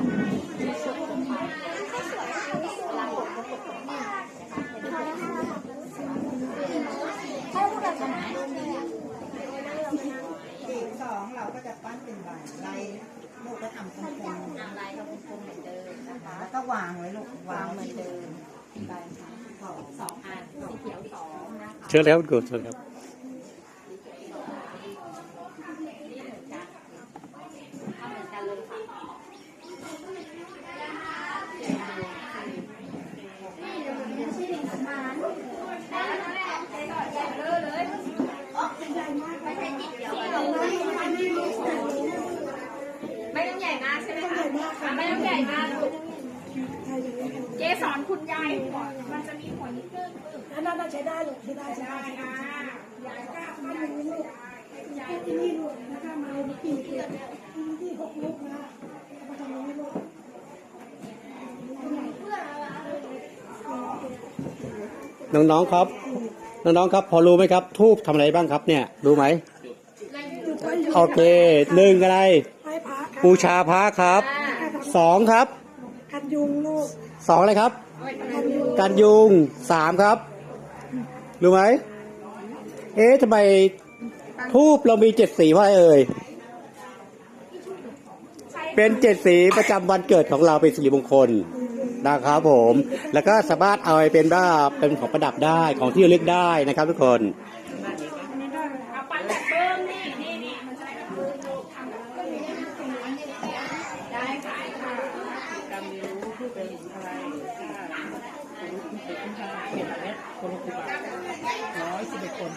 อีกสองเราก็จะปั้นเป็นใบลายลูกก็ทำกลมอ่าลายเขาเป็นกลมเหมือนเดิมนะคะแล้วก็วางไว้ลูกวางเหมือนเดิมใบสองอันสีเขียวสองนะคะ เชิญแล้วกูเชิญครับ นี่เหมือนกันทำเหมือนกันเลยค่ะ ไม่ต้องใหญ่มากใช่ไหมคะอะไม่ต้องใหญ่มากลูกเกสร คุณยายหัวมันจะมีหัวนิดนึงอันนั้นน่าใช้ได้ลูกใช้ได้ใช้ได้ได้อะยายก็ปั้นอย่างนี้ลูกที่นี่ลูกแล้วก็มาลูกปีกที่ที่หกลูกนะเอามาทำอย่างนี้ลูกน้องๆครับ น้องๆครับ พอรู้ไหมครับ ทูบทำอะไรบ้างครับ เนี่ย รู้ไหมจุดไว้อยู่โอเคหนึ่งอะไรไม้พักครับบูชาพระครับสองครับกันยุงลูกสองอะไรครับ กันยุงการยุงสามครับ รู้ไหม เอ๊ะทำไมทูบเรามีเจ็ดสีเพราะอะไรเอ่ย เป็นเจ็ดสีประจำวันเกิดของเราเป็นสิริมงคลนะครับผม แล้วก็สามารถเอาไปเป็นว่าเป็นของประดับได้ของที่ระลึกได้นะครับทุกคน เอาปั้นแบบเบิ้มนี่นี่นี่มันจะได้แบบทำแบบเบิ้มได้ค่ะค่ะ การเรียนรู้ผู้เป็นอะไรถ้า เป็นผู้เนี้ยคนละครูบาร้อยสิบเอ็ดคน